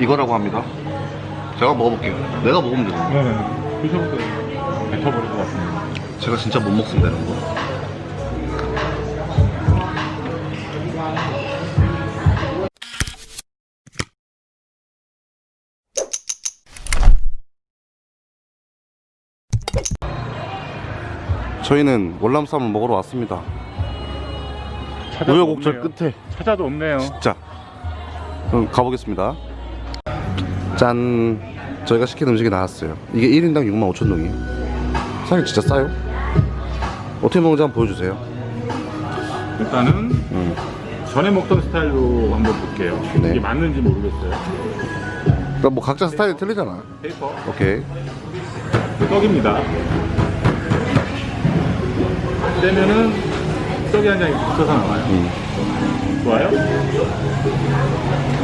이거라고 합니다. 제가 먹어볼게요. 내가 먹으면 되잖아. 네네. 드셔보세요. 뱉어버릴 것 같습니다. 제가 진짜 못 먹습니다, 이런 거. 저희는 월남쌈을 먹으러 왔습니다. 찾아도 우여곡절 없네요. 끝에 찾아도 없네요. 진짜 그럼 가보겠습니다 짠 저희가 시킨 음식이 나왔어요 이게 1인당 65,000동이 사실 진짜 싸요 어떻게 먹는지 한번 보여주세요 일단은 음. 전에 먹던 스타일로 한번 볼게요. 네. 이게 맞는지 모르겠어요. 그러니까 뭐 각자 스타일이 틀리잖아 페이퍼. 오케이 떡입니다. 떼면은 떡이 한 장이 붙어서 나와요. 음. 좋아요?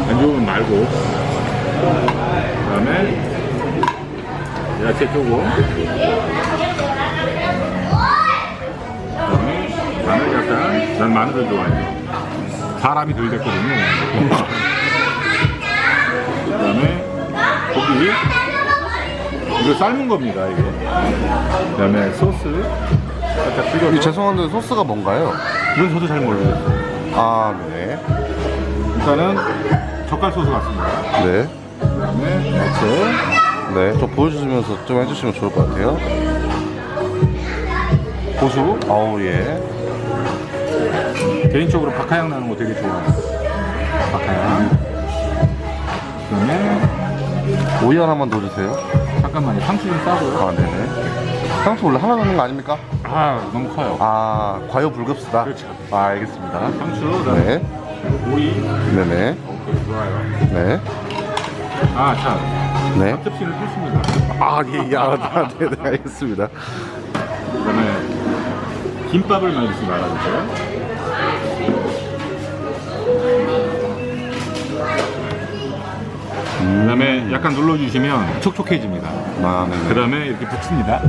안 좋으면 말고. 그 다음에 야채 조금. 그 다음에 마늘 약간. 난 마늘을 좋아해요. 사람이 덜 됐거든요. 그 다음에 고기. 이거 삶은 겁니다, 이게. 그 다음에 소스. 살짝 이 찍어서. 죄송한데 소스가 뭔가요? 이건 저도 잘 모르겠어요. 아 네. 일단은 젓갈 소스 같습니다. 네. 그 다음에 야채. 네. 좀 보여주시면서 좀 해주시면 좋을 것 같아요. 고수. 아우 예. 개인적으로 박하향 나는 거 되게 좋아해요. 박하향. 그 다음에 오이 하나만 넣어주세요. 잠깐만요. 상추 좀 싸고요. 아 네네. 상추 원래 하나 넣는 거 아닙니까? 아 너무 커요. 아 과유불급수다. 그렇죠. 아 알겠습니다. 상추. 네. 오이. 네네. 오케이 좋아요. 네. 아 참. 네. 앞접시를 뜯습니다. 아, 예, 예, 아, 네, 네, 알겠습니다. 그 다음에 김밥을 말듯이 말아주세요. 그 다음에 약간 눌러주시면 촉촉해집니다. 아, 네, 그 다음에 이렇게 붙입니다.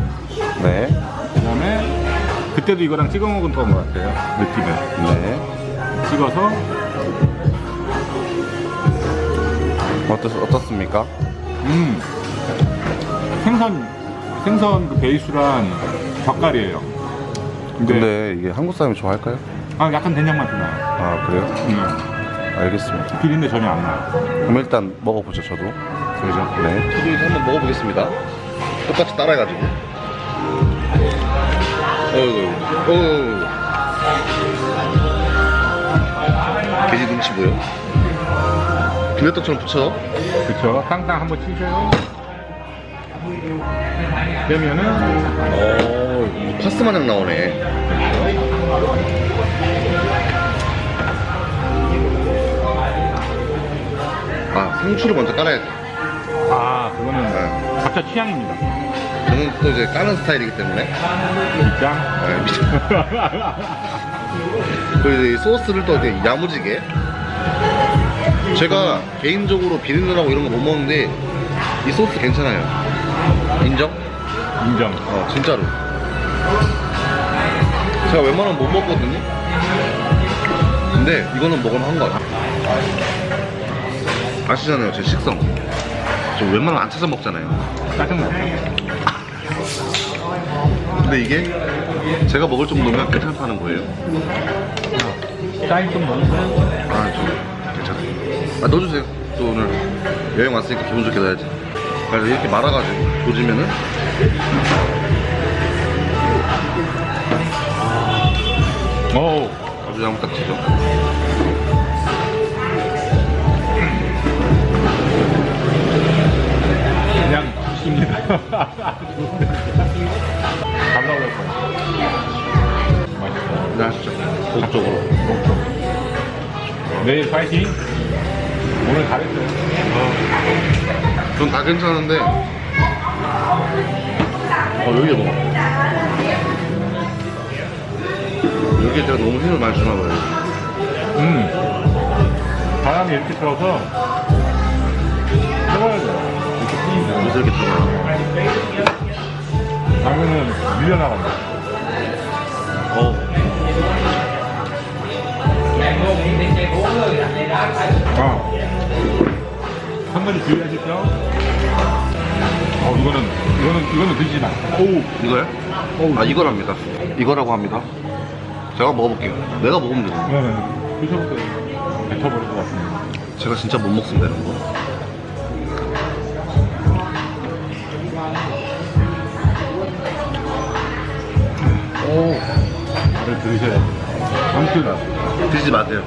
네. 그 다음에 그때도 이거랑 찍어 먹은 것 같아요. 느낌을. 네. 찍어서 어떻, 어떻습니까? 음 생선 생선 그 베이스란 젓갈이에요. 근데, 근데 이게 한국 사람이 좋아할까요? 아, 약간 된장 맛이 나요. 아, 그래요? 음, 알겠습니다. 비린내 전혀 안 나요. 그럼 일단 먹어보죠, 저도. 그러죠? 네. 저도 한번 먹어보겠습니다. 똑같이 따라해가지고. 어이구, 어이구. 돼지 눈치 보여? 빈대떡처럼 붙여. 그쵸. 땅땅 한번 치세요. 그러면은 어, 파스 마냥 나오네. 아, 상추를 먼저 깔아야지. 아 그거는 네. 각자 취향입니다. 저는 또 이제 까는 스타일이기 때문에. 입장. 네, 미쳐. 그리고 이제 이 소스를 또 이제 야무지게. 제가 개인적으로 비린내라고 이런 거 못 먹는데 이 소스 괜찮아요. 인정? 인정. 어, 진짜로. 제가 웬만하면 못 먹거든요. 근데 이거는 먹으면 한거 같아. 아시잖아요, 제 식성. 저 웬만하면 안 찾아 먹잖아요. 짜증나. 근데 이게 제가 먹을 정도면 괜찮다는 거예요. 짜인 좀 넣으세요. 아, 좀 괜찮아요. 아, 넣어주세요. 또 오늘 여행 왔으니까 기분 좋게 넣어야지. 그래서 이렇게 말아가지고 조지면은 오. 아주 야무딱지죠. 그냥 주십니다. 내일 파이팅. 오늘 잘했어요. 전다 괜찮은데. 어, 여기가 뭐. 여기에 제가 너무 힘을 많이 주나 봐요. 음. 바람이 이렇게 들어서 해봐야 돼요. 이렇게 이렇게 들어가요. 가면은 밀려나간다. 어. 아. 한 가지 주의하실 점. 어, 이거는, 이거는, 이거는 드시지 마. 오, 이거요? 아 이거랍니다. 이거라고 합니다. 제가 먹어볼게요. 내가 먹으면 되는 거. 네, 드셔보세요. 뱉어버릴 것 같습니다. 제가 진짜 못 먹습니다 이런 거. 오 말을 들으셔야 돼요. 아무튼, 드시지 마세요.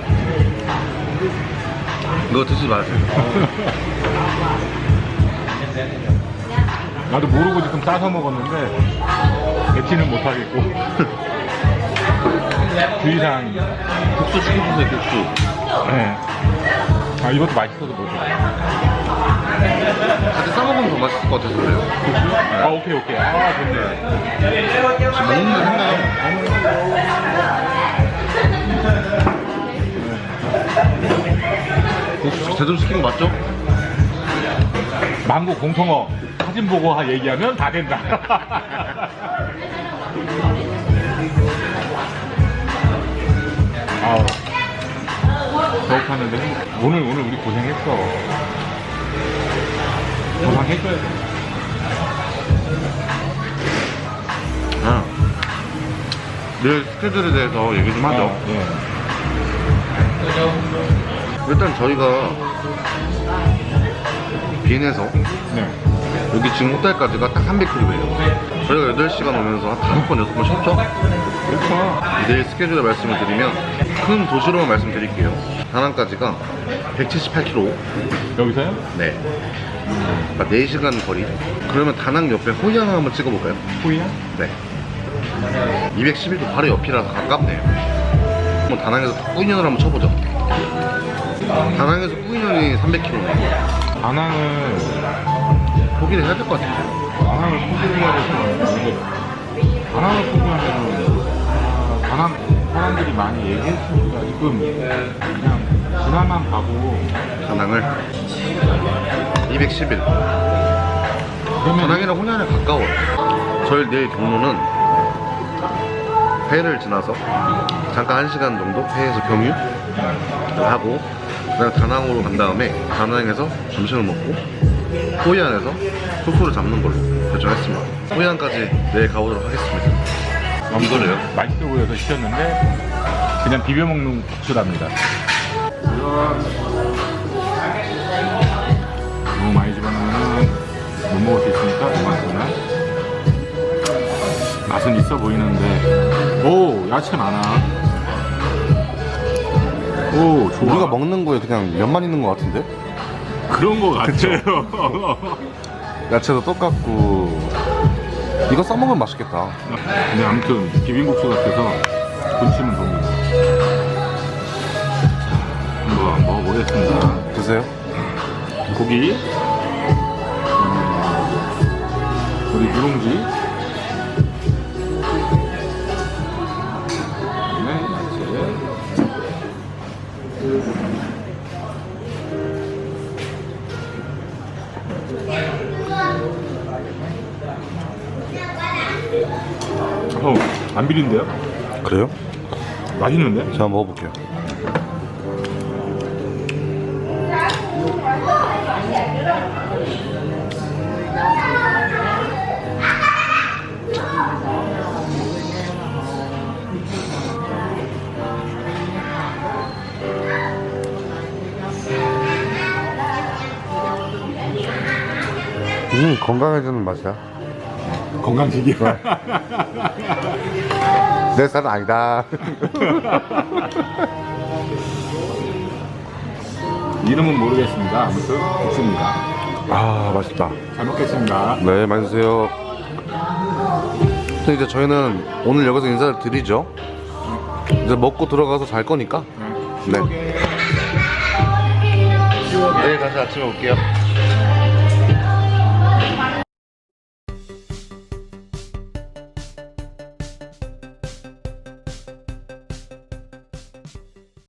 이거 드시지 마세요. 나도 모르고 지금 싸서 먹었는데, 뱉지는 못하겠고. 주의사항. 국수 시켜주세요 국수. 네. 아, 이것도 맛있어서 뭐죠? 같이 싸 먹으면 더 맛있을 것 같아서 그래요. 아, 오케이, 오케이. 아, 좋네. 지금 먹는 거 했나요? 제대로 시킨 거 맞죠? 망고 공통어 사진 보고 하- 얘기하면 다 된다. 아우. 배고팠는데 행복- 오늘 오늘 우리 고생했어. 보상해줘야 돼. 아. 내일 스케줄에 대해서 얘기 좀 하죠. 어, 예. 일단 저희가 비행해서 네. 여기 지금 호텔까지가 딱 300km예요. 저희가 8시간 오면서 한 5번, 6번 쉬었죠? 그렇죠. 내일 스케줄을 말씀을 드리면 큰 도시로만 말씀드릴게요. 다낭까지가 178km. 여기서요? 네. 그러니까 4시간 거리. 그러면 다낭 옆에 호이안 한번 찍어볼까요? 후이야? 네. 211도 바로 옆이라서 가깝네요. 한번 다낭에서 꾸인현을 한번 쳐보죠. 다낭에서 꾸인현이 300km네. 다낭을 포기를 해야 될 것 같아요. 다낭을 포기를 해야 돼서 이게 다낭을 포기하면 아, 다낭 사람들이 많이 얘기했으니까 지금 그냥 드라만 가고 다낭을 211. 그러면 다낭이랑 호이안에 가까워요. 저희 내일 경로는 회를 지나서 잠깐 1시간 정도 회에서 경유 하고 그다음 다낭으로 간 다음에 다낭에서 점심을 먹고 호이안에서 숙소를 잡는 걸로 결정했습니다. 호이안까지 내일 가보도록 하겠습니다. 이거래요? 맛있어 보여서 시켰는데 그냥 비벼 먹는 국수랍니다. 너무 많이 집어넣으면 못 먹을 수 있으니까 이만큼만. 맛은 있어 보이는데 오 야채 많아. 오 좋아. 우리가 먹는 거에 그냥 면만 있는 것 같은데? 그런 거 같아요. 야채도 똑같고 이거 써먹으면 맛있겠다. 근데 아무튼 비빔국수 같아서 군침은 돕니다. 한번 먹어보겠습니다. 드세요. 고기, 음, 우리 누룽지, 어, 안 비린데요? 그래요? 맛있는데? 제가 한번 먹어볼게요. 음, 건강해지는 맛이야. 건강식이야. 내 살은 아니다. 이름은 모르겠습니다. 아무튼 국수입니다. 아, 맛있다. 잘 먹겠습니다. 네, 많이 드세요. 이제 저희는 오늘 여기서 인사를 드리죠. 이제 먹고 들어가서 잘 거니까. 네. 내일 다시 아침에 올게요.